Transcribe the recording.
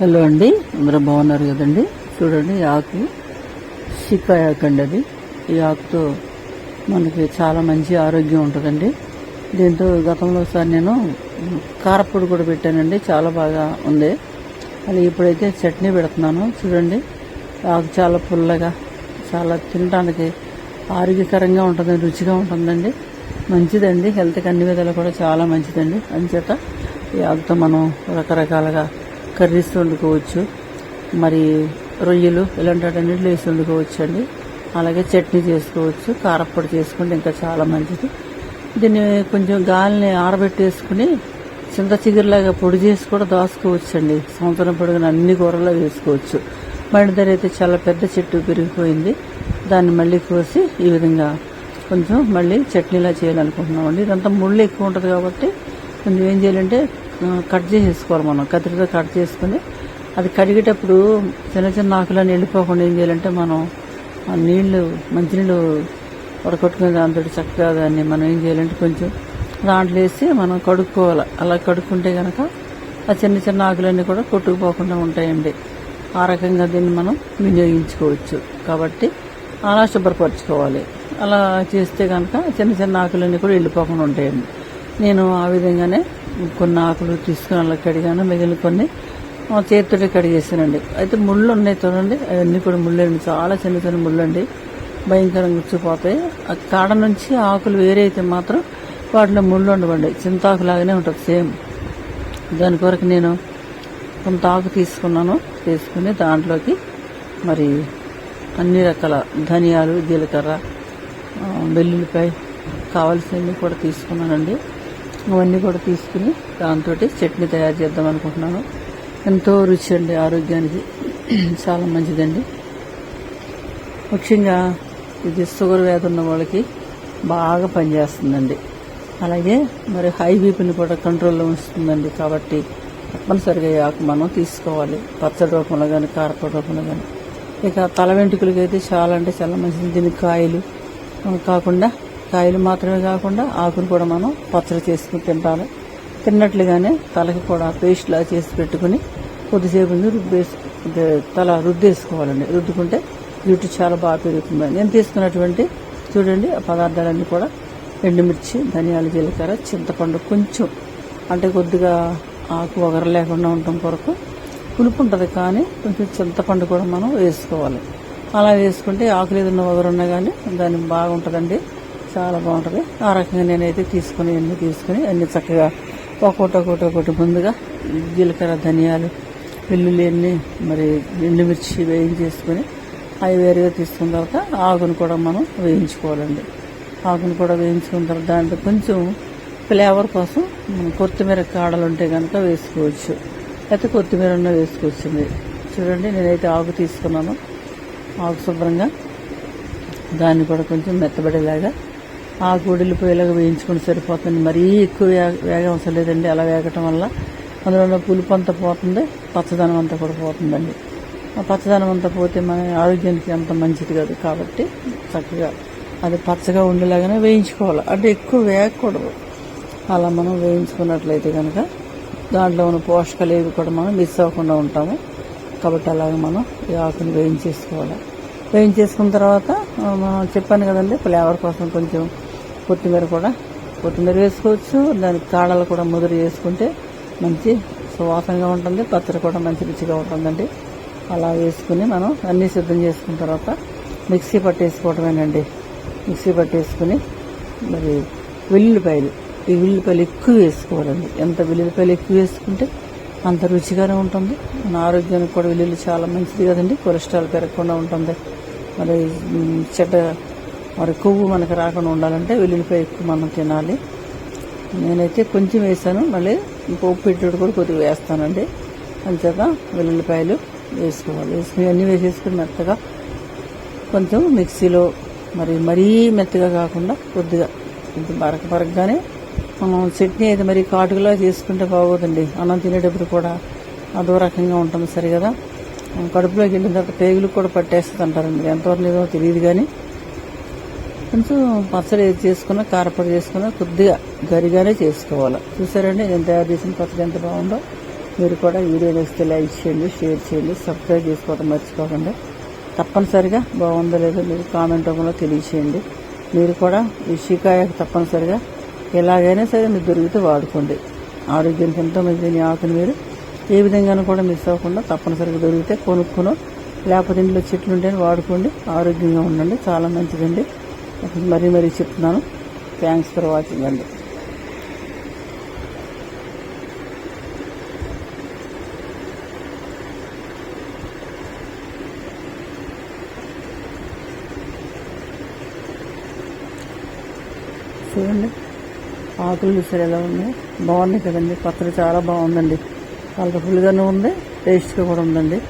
Hello అండి అందరూ బాగున్నారు కదండి? చూడండి ఈ ఆకు సిక్కాయ ఆకు అండి అది. ఈ ఆకుతో మనకి చాలా మంచి ఆరోగ్యం ఉంటుందండి. దీంతో గతంలో ఒకసారి నేను కారపొడి కూడా పెట్టానండి చాలా బాగా ఉంది. అది ఇప్పుడైతే చట్నీ పెడుతున్నాను చూడండి. ఆకు చాలా పుల్లగా చాలా తినడానికి ఆరోగ్యకరంగా ఉంటుంది రుచిగా ఉంటుందండి. మంచిదండి హెల్త్కి అన్ని విధాలు కూడా చాలా మంచిదండి. అంచేత ఈ ఆకుతో మనం రకరకాలుగా కర్రీస్ వండుకోవచ్చు. మరి రొయ్యలు ఇలాంటివన్నింటిలో వేసి వండుకోవచ్చు అండి అలాగే చట్నీ చేసుకోవచ్చు కారప్పొడి చేసుకుంటే ఇంకా చాలా మంచిది. దీన్ని కొంచెం గాలిని ఆరబెట్టేసుకుని చింత చిగురులాగా పొడి చేసి కూడా దాచుకోవచ్చు అండి సంవత్సరం పొడుగున అన్ని కూరల్లో వేసుకోవచ్చు. మడి ధర అయితే చాలా పెద్ద చెట్టు పెరిగిపోయింది. దాన్ని మళ్ళీ కోసి ఈ విధంగా కొంచెం మళ్ళీ చట్నీలా చేయాలనుకుంటున్నామండి. ఇదంతా ముళ్ళు ఎక్కువ ఉంటుంది కాబట్టి కొంచెం ఏం చేయాలంటే కట్ చేసేసుకోవాలి మనం. కత్తిరితో కట్ చేసుకుని అది కడిగేటప్పుడు చిన్న చిన్న ఆకులన్నీ వెళ్ళిపోకుండా ఏం చేయాలంటే మనం నీళ్ళు మంచినీళ్ళు ఉడకొట్టుకుని దాంతో చక్కగా దాన్ని మనం ఏం చేయాలంటే కొంచెం దాంట్లో వేసి మనం కడుక్కోవాలి. అలా కడుక్కుంటే కనుక ఆ చిన్న చిన్న ఆకులన్నీ కూడా కొట్టుకుపోకుండా ఉంటాయండి. ఆ రకంగా దీన్ని మనం వినియోగించుకోవచ్చు. కాబట్టి అలా శుభ్రపరచుకోవాలి. అలా చేస్తే కనుక చిన్న చిన్న ఆకులన్నీ కూడా వెళ్ళిపోకుండా ఉంటాయండి. నేను ఆ విధంగానే కొన్ని ఆకులు తీసుకుని అలా కడిగాను మిగిలిన కొన్ని చేతితోటే చేతితోటి కడిగేసానండి అయితే ముళ్ళు ఉన్నాయి చూడండి అవన్నీ కూడా ముళ్ళండి. చాలా చిన్న చిన్న ముళ్ళు అండి భయంకరంగా గుచ్చిపోతాయి ఆ కాడ నుంచి ఆకులు వేరే అయితే మాత్రం వాటిలో ముళ్ళు ఉండవండి. చింతాకు లాగానే ఉంటుంది సేమ్. దాని కొరకు నేను కొంత ఆకు తీసుకున్నాను తీసుకుని దాంట్లోకి మరి అన్ని రకాల ధనియాలు జీలకర్ర వెల్లుల్లిపాయ కావాల్సినవి కూడా తీసుకున్నానండి. అవన్నీ కూడా తీసుకుని దాంతో చట్నీ తయారు చేద్దాం అనుకుంటున్నాను. ఎంతో రుచి అండి ఆరోగ్యానికి చాలా మంచిదండి. ముఖ్యంగా ఇది షుగర్ వ్యాధి ఉన్న వాళ్ళకి బాగా పనిచేస్తుందండి. అలాగే మరి హై బీపీని కూడా కంట్రోల్లో ఉంచుతుందండి కాబట్టి తప్పనిసరిగా ఆకు మనం తీసుకోవాలి. పచ్చడి రూపంలో కానీ కారపడి రూపంలో కానీ ఇక తల వెంట్రుకలకి అయితే చాలా అంటే చాలా మంచిది. దీనికి కాయలు కాకుండా కాయలు మాత్రమే కాకుండా ఆకును కూడా మనం పచ్చడి చేసుకుని తింటాము. తిన్నట్లుగానే తలకి కూడా పేస్ట్లా చేసి పెట్టుకుని కొద్దిసేపు ఉంది తల రుద్దేసుకోవాలండి. రుద్దుకుంటే జుట్టు చాలా బాగా పెరుగుతుంది. నేను తీసుకున్నటువంటి చూడండి ఆ పదార్థాలన్నీ కూడా ఎండుమిర్చి ధనియాలు జీలకర్ర చింతపండు కొంచెం అంటే కొద్దిగా ఆకు వగర లేకుండా ఉండటం కొరకు పులుపు ఉంటుంది కానీ కొంచెం చింతపండు కూడా మనం వేసుకోవాలి. అలా వేసుకుంటే ఆకులు ఏదైనా వగరున్నా కానీ దాన్ని బాగుంటుందండి. చాలా బాగుంటుంది. ఆ రకంగా నేనైతే తీసుకుని అన్ని తీసుకుని అన్ని చక్కగా ఒక్కొక్కటి ఒకటి ఒకటి ముందుగా జీలకర్ర ధనియాలు వెల్లుల్లి అన్ని మరి ఎండుమిర్చి వేయించేసుకొని అవి వేరుగా తీసుకున్న తర్వాత ఆకును కూడా మనం వేయించుకోవాలండి. ఆకును కూడా వేయించుకున్న తర్వాత దాంట్లో కొంచెం ఫ్లేవర్ కోసం మనం కొత్తిమీర కాడలు ఉంటే కనుక వేసుకోవచ్చు. లేకపోతే కొత్తిమీర ఉన్న వేసుకోవచ్చింది చూడండి నేనైతే ఆకు తీసుకున్నాను. ఆకు శుభ్రంగా దాన్ని కూడా కొంచెం మెత్తబడేలాగా ఆకు ఉడిలిపోయేలాగా వేయించుకుని సరిపోతుంది. మరీ ఎక్కువ వేగం అవసరం లేదండి. అలా వేగటం వల్ల అందులో ఉన్న పులుపు అంతా పోతుంది పచ్చదనం అంతా కూడా పోతుందండి. ఆ పచ్చదనం అంతా పోతే మన ఆరోగ్యానికి అంత మంచిది కాదు కాబట్టి చక్కగా అది పచ్చగా ఉండేలాగానే వేయించుకోవాలి. అంటే ఎక్కువ వేగకూడదు అలా మనం వేయించుకున్నట్లయితే కనుక దాంట్లో ఉన్న పోషకాలు ఏవి కూడా మనం మిస్ అవ్వకుండా ఉంటాము. కాబట్టి అలాగే మనం ఈ ఆకుని వేయించేసుకోవాలి. వేయించేసుకున్న తర్వాత మనం చెప్పాను కదండి ఫ్లేవర్ కోసం కొంచెం కొత్తిమీర కూడా కొత్తిమీర వేసుకోవచ్చు దానికి కాడలు కూడా ముదురు వేసుకుంటే మంచి సువాసనగా ఉంటుంది పచ్చడి కూడా మంచి రుచిగా ఉంటుందండి. అలా వేసుకుని మనం అన్నీ సిద్ధం చేసుకున్న తర్వాత మిక్సీ పట్టేసుకోవటమేనండి. మిక్సీ పట్టేసుకుని మరి వెల్లుల్లిపాయలు ఈ వెల్లుల్లిపాయలు ఎక్కువ వేసుకోవాలండి. ఎంత వెల్లుల్లిపాయలు ఎక్కువ వేసుకుంటే అంత రుచిగానే ఉంటుంది. మన ఆరోగ్యానికి కూడా వెల్లుల్లి చాలా మంచిది కదండి. కొలెస్ట్రాల్ పెరగకుండా ఉంటుంది. మరి చెడ్డ మరి కొవ్వు మనకు రాకుండా ఉండాలంటే వెల్లుల్లిపాయ ఎక్కువ మనం తినాలి. నేనైతే కొంచెం వేసాను మళ్ళీ పోపు పెట్టేటప్పుడు కూడా కొద్దిగా వేస్తానండి. అంచేత వెల్లుల్లిపాయలు వేసుకోవాలి. వేసుకుని అన్నీ వేసేసుకుని మెత్తగా కొంచెం మిక్సీలో మరి మరీ మెత్తగా కాకుండా కొద్దిగా కొంచెం బరక బరకగానే మనం చట్నీ అయితే మరి కాటుకలా చేసుకుంటే బాగోదండి. అన్నం తినేటప్పుడు కూడా అదో రకంగా ఉంటుంది సరి కదా కడుపులోకి వెళ్ళిన తర్వాత పేగులు కూడా పట్టేస్తుంది అంటారండి ఎంతవరకు లేదో తెలియదు కానీ కొంచెం పచ్చడి ఏది చేసుకున్నా కారపొడి చేసుకున్నా కొద్దిగా గరిగానే చేసుకోవాలి. చూసారండి నేను తయారు చేసిన పచ్చడి ఎంత బాగుందో. మీరు కూడా వీడియో వేస్తే లైక్ చేయండి షేర్ చేయండి సబ్స్క్రైబ్ చేసుకోవడం మర్చిపోకండి. తప్పనిసరిగా బాగుందో లేదో మీరు కామెంట్ రూపంలో తెలియచేయండి. మీరు కూడా ఈ షికాయకు తప్పనిసరిగా ఎలాగైనా సరే మీరు దొరికితే వాడుకోండి. ఆరోగ్యానికి ఎంతో మంది ఆకుని మీరు ఏ విధంగానూ కూడా మిస్ అవ్వకుండా తప్పనిసరిగా దొరికితే కొనుక్కును. లేకపోతే ఇంట్లో చెట్లు ఉంటే వాడుకోండి. ఆరోగ్యంగా ఉండండి. చాలా మంచిదండి. మరీ మరీ చెప్తున్నాను. థ్యాంక్స్ ఫర్ వాచింగ్ అండి. చూడండి. ఆకులు చూసారు ఎలా ఉన్నాయి? బాగున్నాయి కదండి. పచ్చడి చాలా బాగుందండి. కలర్ఫుల్గానే ఉంది. టేస్ట్గా కూడా ఉందండి.